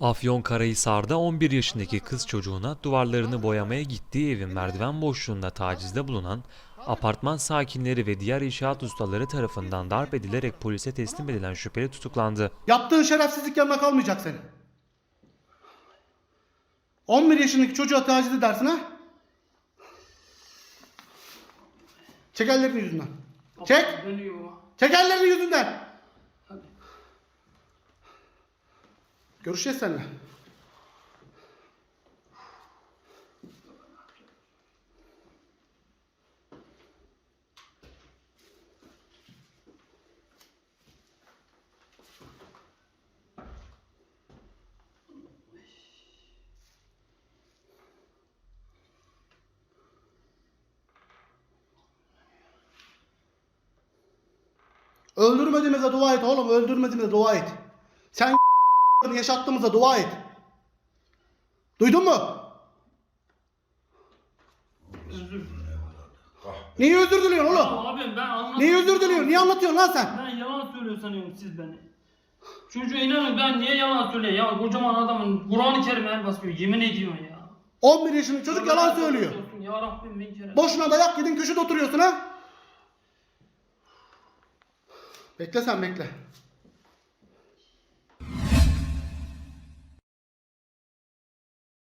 Afyonkarahisar'da 11 yaşındaki kız çocuğuna duvarlarını boyamaya gittiği evin merdiven boşluğunda tacizde bulunan apartman sakinleri ve diğer inşaat ustaları tarafından darp edilerek polise teslim edilen şüpheli tutuklandı. Yaptığın şerefsizlik yanına kalmayacak senin. 11 yaşındaki çocuğa taciz edersin ha? Çek ellerini yüzünden. Çek. Çek ellerini yüzünden. Görüşeceğiz seninle. Öldürmediğimize dua et oğlum. Öldürmediğimize dua et. Sen yaşattığımıza dua et. Duydun mu? Özür. Niye özür diliyorsun oğlum? Abi ben anladım. Niye özür diliyorsun? Niye anlatıyorsun lan sen? Ben yalan söylüyor sanıyorum siz beni. Çocuğa inanın ben niye yalan söylüyor ya kocaman adamın Kur'an-ı Kerim el basıyor yemin ediyorum ya. 11 yaşındaki çocuk yalan söylüyor. Ya Rabbim bin kere. Boşuna dayak yedin köşede oturuyorsun ha? Bekle sen bekle.